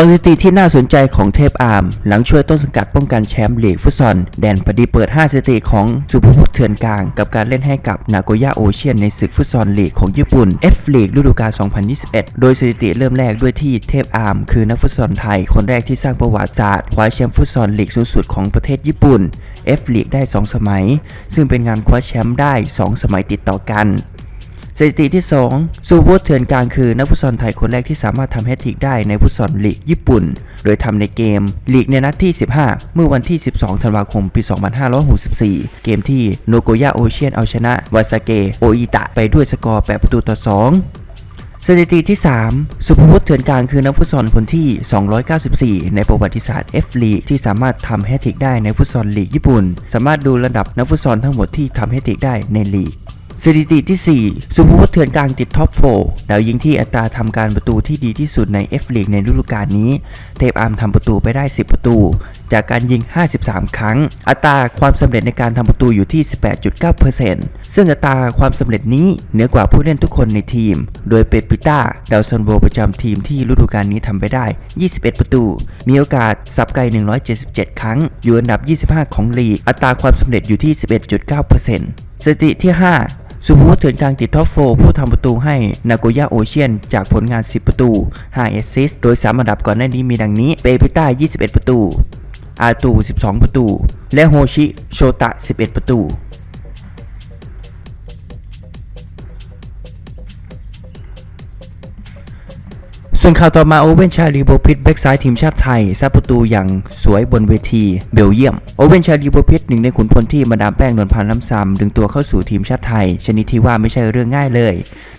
สถิติที่น่าสนใจของเทพอาร์มหลังช่วยต้นสังกัดป้องกันแชมป์ลีกฟุตซอลแดนปดีเปิด 5 สถิติของสุภวุฒิเถื่อนกลาง กับการเล่นให้กับนาโกย่าโอเชียนในศึกฟุตซอลลีกของญี่ปุ่น F ลีกฤดูกาล 2021 โดยสถิติเริ่มแรกด้วยที่เทพอาร์มคือนักฟุตซอลไทย คนแรกที่สร้างประวัติศาสตร์คว้าแชมป์ฟุตซอลลีกสูงสุดของประเทศญี่ปุ่น F ลีกได้ 2 สมัย ซึ่งเป็นงานคว้าแชมป์ได้ 2 สมัยติดต่อกัน สถิติที่ 2 ซูวูดเถื่อนกลางคือนักฟุตซอลไทยคนแรกที่สามารถทำแฮตทริกได้ในฟุตซอลลีกญี่ปุ่น โดยทำในเกมลีกในนัดที่ 15 เมื่อวันที่ 12 ธันวาคม ปี 2564 เกมที่โนโกย่าโอเชียนเอาชนะวาซาเกโออิตะไปด้วยสกอร์ 8 ประตูต่อ 2สถิติที่ 3 สุภวุฒิเถื่อนกลางคือนักฟุตซอลคนที่ 294 ในประวัติศาสตร์ F ลีกที่สามารถทำแฮตทริกได้ในฟุตซอลลีกญี่ปุ่น สามารถดูระดับนักฟุตซอลทั้งหมดที่ทำแฮตทริกได้ในลีก สถิติที่ 4 สุภวุฒิเถื่อนกลางติดท็อป4แล้วยิงที่อัตราทำการประตูที่ดีที่สุดใน F ลีกในฤดูกาลนี้ เทพอาร์มทำประตูไปได้ 10 ประตู จากการยิง 53 ครั้ง อัตราความสำเร็จในการทำประตูอยู่ที่ 18.9%ซึ่งอัตราความสำเร็จนี้เหนือกว่าผู้เล่นทุกคนในทีม โดยเปดปิต้าดาวซันโวประจำทีมที่ฤดูกาลนี้ทำไปได้ 21 ประตู มีโอกาสสับไกล 177 ครั้ง อยู่อันดับ 25 ของลีก อัตราความสำเร็จอยู่ที่ 11.9%สถิติที่ 5 สุภวุฒิเถื่อนกางติดท็อปโฟผู้ทำประตูให้นาโกย่าโอเชียนจากผลงาน 10 ประตู 5 แอสซิสต์โดย3อันดับก่อนหน้านี้มีดังนี้ เปปิต้า 21 ประตู อาตู 12 ประตู และโฮชิ โชตะ 11 ประตู ส่วนข่าวต่อมาโอเว่นชาลีโบพิตแบ็กซ้ายทีมชาติไทยซัดประตูอย่างสวยบนเวทีเบลเยียม โอเว่นชาลีโบพิตหนึ่งในขุนพลที่มาดามแป้งนวลพันธ์ล้ำซำดึงตัวเข้าสู่ทีมชาติไทย ชนิดที่ว่าไม่ใช่เรื่องง่ายเลย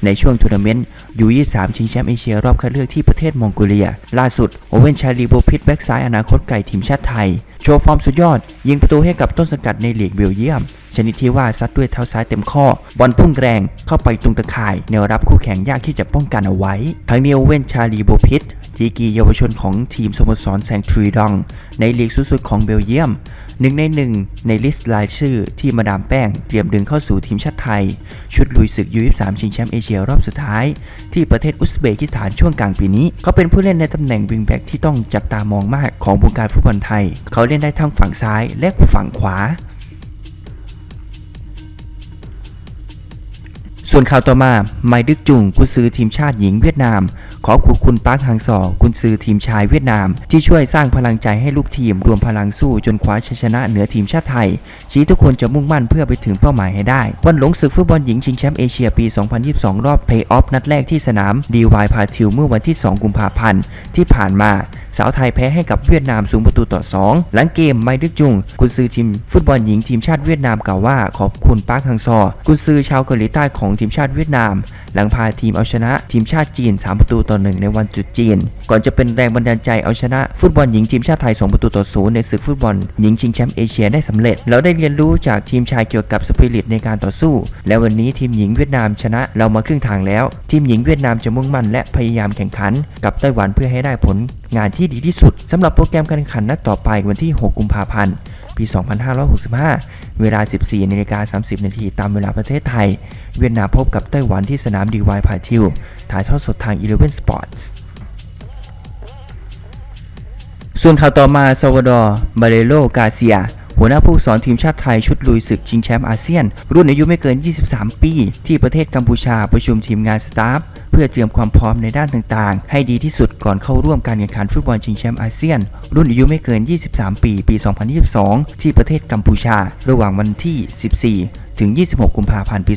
ในช่วงทัวร์นาเมนต์ยู23ชิงแชมป์เอเชียรอบคัดเลือกที่ประเทศมองโกเลีย ล่าสุดโอเว่นชาลีโบพิตแบ็กซ้ายอนาคตไกลทีมชาติไทย โชว์ฟอร์มสุดยอด ยิงประตูให้กับต้นสังกัดในลีกเบลเยียม นิดที่ว่าซัดด้วยเท้าซ้ายเต็มข้อบอลพุ่งแรงเข้าไปตรงตะข่ายแนวรับคู่แข่งยากที่จะป้องกันเอาไว้ ทั้งนี้โอเวนชาลีโบพิตดีกีเยาวชนของทีมสโมสรแซงทรีดอง ในลีกสูงสุดของเบลเยียมหนึ่งในหนึ่งในลิสต์รายชื่อที่มาดามแป้งเตรียมดึงเข้าสู่ทีมชาติไทย ชุดลุยศึกยู23ชิงแชมป์เอเชียรอบสุดท้าย ที่ประเทศอุซเบกิสถานช่วงกลางปีนี้ เขาเป็นผู้เล่นในตำแหน่งวิงแบ็กที่ต้องจับตามองมากของวงการฟุตบอลไทย เขาเล่นได้ทั้งฝั่งซ้ายและฝั่งขวา ส่วนข่าวต่อมาไมดึกจุงกุนซือทีมชาติหญิงเวียดนาม ขอบคุณคุณปาร์คฮังซอกุนซือทีมชายเวียดนาม ที่ช่วยสร้างพลังใจให้ลูกทีมรวมพลังสู้จนคว้าชัยชนะเหนือทีมชาติไทย ชี้ทุกคนจะมุ่งมั่นเพื่อไปถึงเป้าหมายให้ได้วันหลงศึกฟุตบอลหญิงชิงแชมป์เอเชียปี 2022 รอบเพลย์ออฟนัดแรกที่สนาม DY พาทิวเมื่อวันที่ 2 กุมภาพันธ์ที่ผ่านมา สาวไทยแพ้ให้กับเวียดนามสูงประตูต่อ 2 หลังเกมไมดึกจุงกุนซือทีมฟุตบอลหญิงทีมชาติเวียดนามกล่าวว่าขอบคุณปาร์คฮังซอกุนซือชาวเกาหลีใต้ของทีมชาติเวียดนาม หลังพาทีมเอาชนะทีมชาติจีน 3 ประตูต่อ 1 ในวันจุดจีน ก่อนจะเป็นแรงบันดาลใจเอาชนะ ฟุตบอลหญิงทีมชาติไทย2ประตูต่อ0ในศึกฟุตบอลหญิงชิงแชมป์เอเชียได้สำเร็จ เราได้เรียนรู้จากทีมชายเกี่ยวกับสปิริตในการต่อสู้ และวันนี้ทีมหญิงเวียดนามชนะเรามาครึ่งทางแล้ว ทีมหญิงเวียดนามจะมุ่งมั่นและพยายามแข่งขัน กับไต้หวันเพื่อให้ได้ผลงานที่ดีที่สุดสำหรับโปรแกรมการแข่งขันนัดต่อไปวันที่ 6 กุมภาพันธ์ปี 2565 เวลา 14นาฬิกา30 นาทีตามเวลาประเทศไทย เวียดนามพบกับไต้หวันที่สนามดีวายพาทิว ถ่ายทอดสดทาง Eleven Sports ส่วนข่าวต่อมาซาวดอร์บาเลโลกาเซีย หัวหน้าผู้สอนทีมชาติไทยชุดลุยศึกชิงแชมป์อาเซียน รุ่นอายุไม่เกิน 23 ปี ที่ประเทศกัมพูชาประชุมทีมงานสตาฟเพื่อเตรียมความพร้อมในด้านต่างๆ ให้ดีที่สุดก่อนเข้าร่วมการแข่งขันฟุตบอลชิงแชมป์อาเซียน รุ่นอายุไม่เกิน 23 ปี ปี 2022 ที่ประเทศกัมพูชา ระหว่างวันที่ 14ถึง 26 กุมภาพันธ์ ปี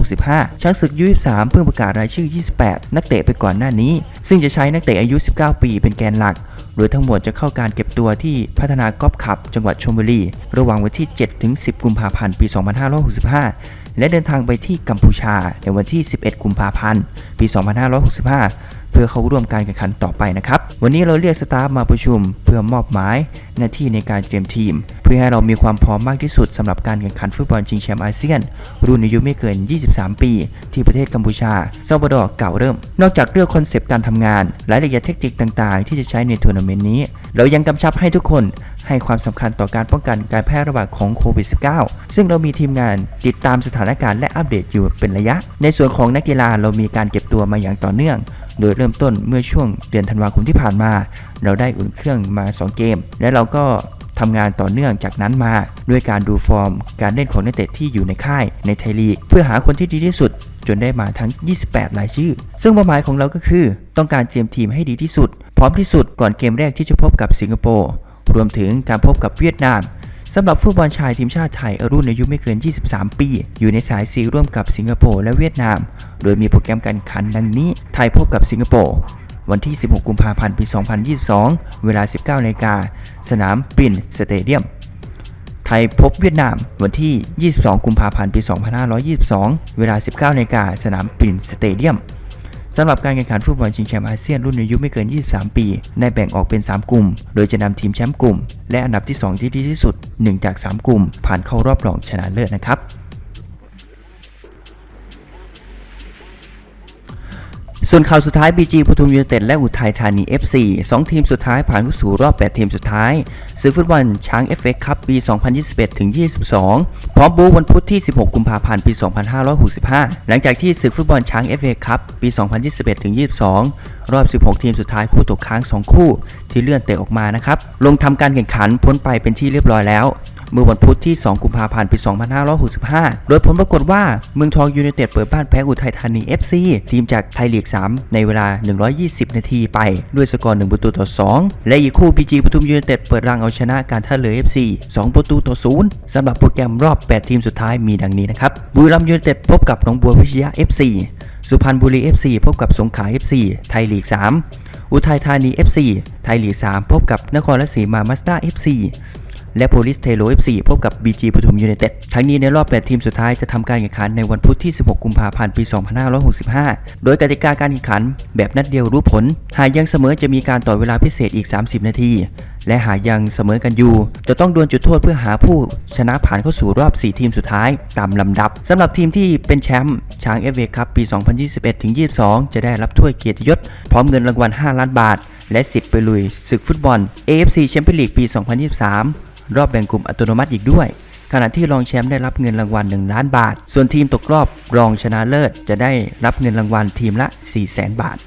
2565 ช้างศึกยู23 เพิ่งประกาศรายชื่อ 28 นักเตะไปก่อนหน้านี้ ซึ่งจะใช้นักเตะอายุ 19 ปีเป็นแกนหลัก โดยทั้งหมดจะเข้าการเก็บตัวที่พัฒนากอล์ฟคลับ จังหวัดชลบุรี ระหว่างวันที่ 7-10 กุมภาพันธ์ปี 2565 และเดินทางไปที่กัมพูชาในวันที่ 11 กุมภาพันธ์ปี 2565 เพื่อเข้าร่วมการแข่งขันต่อไปนะครับ วันนี้เราเรียกสตาฟมาประชุม เพื่อมอบหมายหน้าที่ในการเตรียมทีม เพื่อให้เรามีความพร้อมมากที่สุดสำหรับการแข่งขันฟุตบอลชิงแชมป์อาเซียน รุ่นอายุไม่เกิน 23 ปี ที่ประเทศกัมพูชาซาบดอร์เก่าเริ่ม นอกจากเรื่องคอนเซปต์การทำงานรายละเอียดเทคนิคต่างๆ ที่จะใช้ในทัวร์นาเมนต์นี้ เรายังกำชับให้ทุกคนให้ความสำคัญต่อการป้องกันการแพร่ระบาดของโควิด -19 ซึ่งเรามีทีมงานติดตามสถานการณ์และอัปเดตอยู่เป็นระยะ ในส่วนของนักกีฬาเรามีการเก็บตัวมาอย่างต่อเนื่อง โดยเริ่มต้นเมื่อช่วงเดือนธันวาคมที่ผ่านมา เราได้อุ่นเครื่องมา 2 เกม และเราก็ทำงานต่อเนื่องจากนั้นมาด้วยการดูฟอร์ม การเล่นของนักเตะที่อยู่ในค่ายในไทยลีกเพื่อหาคนที่ดีที่สุด จนได้มาทั้ง 28 รายชื่อ ซึ่งเป้าหมายของเราก็คือ ต้องการเตรียมทีมให้ดีที่สุด พร้อมที่สุดก่อนเกมแรกที่จะพบกับสิงคโปร์รวมถึงการพบกับเวียดนาม สำหรับฟุตบอลชายทีมชาติไทยรุ่นอายุไม่เกิน 23 ปี อยู่ในสายซีร่วมกับสิงคโปร์และเวียดนาม โดยมีโปรแกรมการแข่งขันดังนี้ ไทยพบกับสิงคโปร์วันที่ 16 กุมภาพันธ์ ปี 2022 เวลา 19นาฬิกาสนามปรินสเตเดียม ไทยพบเวียดนามวันที่ 22 กุมภาพันธ์ ปี 2522 เวลา 19นาฬิกาสนามปรินสเตเดียม สำหรับการแข่งขันฟุตบอลชิงแชมป์อาเซียนรุ่นอายุไม่เกิน 23 ปีได้แบ่งออกเป็น 3 กลุ่ม โดยจะนำทีมแชมป์กลุ่ม และอันดับที่ 2 ที่ดีที่สุด 1 จาก 3 กลุ่ม ผ่านเข้ารอบรองชนะเลิศนะครับ ส่วนข่าวสุดท้าย BG ปทุมยูไนเต็ดและอุทัยธานี FC 2 ทีมสุดท้ายผ่านเข้าสู่รอบ 8 ทีมสุดท้ายศึกฟุตบอลช้าง FA คัพปี 2021ถึง22 พร้อมบูวันพุธที่ 16 กุมภาพันธ์ปี 2565 หลังจากที่ศึกฟุตบอลช้าง FA คัพปี 2021ถึง22 รอบ 16 ทีมสุดท้ายคู่ตกค้าง 2 คู่ ที่เลื่อนเตะออกมานะครับ ลงทำการแข่งขันพ้นไปเป็นที่เรียบร้อยแล้ว เมื่อวันพุธที่ 2 กุมภาพันธ์ปี 2565 โดยผลปรากฏว่าเมืองทองยูไนเต็ดเปิดบ้านแพ้อุทัยธานี FC ทีมจากไทยลีก 3 ในเวลา 120 นาทีไป ด้วยสกอร์ 1 ประตูต่อ 2 และอีกคู่ BG ปทุมยูไนเต็ดเปิดรังเอาชนะการท่าเรือ FC 2 ประตูต่อ 0สำหรับโปรแกรมรอบ 8 ทีมสุดท้ายมีดังนี้นะครับบุรีรัมย์ยูไนเต็ดพบกับหนองบัวพิชยา FC สุพรรณบุรี FC พบกับสงขลา FC ไทยลีก 3 อุทัยธานี FC ไทยลีก 3 พบกับนครราชสีมามาสด้า FC และโพลิสเทโล FC พบกับ BG ปทุมยูไนเต็ด ทั้งนี้ในรอบ 8 ทีมสุดท้ายจะทำการแข่งขันในวันพุธที่ 16 กุมภาพันธ์ปี 2565 โดยกติกาการแข่งขันแบบนัดเดียวรู้ผล หากยังเสมอจะมีการต่อเวลาพิเศษอีก 30 นาที และหากยังเสมอกันอยู่ จะต้องดวลจุดโทษเพื่อหาผู้ชนะผ่านเข้าสู่รอบ 4 ทีมสุดท้ายตามลำดับสำหรับทีมที่เป็นแชมป์ช้าง FA คัพปี 2021-22 จะได้รับถ้วยเกียรติยศ พร้อมเงินรางวัล 5 ล้านบาท และสิทธิ์ไปลุยศึกฟุตบอล AFC แชมเปี้ยนลีกปี 2023 รอบแบ่งกลุ่มอัตโนมัติอีกด้วย ขณะที่รองแชมป์ได้รับเงินรางวัล 1 ล้านบาท ส่วนทีมตกรอบรองชนะเลิศจะได้รับเงินรางวัลทีมละ 4 0 0 0 0 0 บาท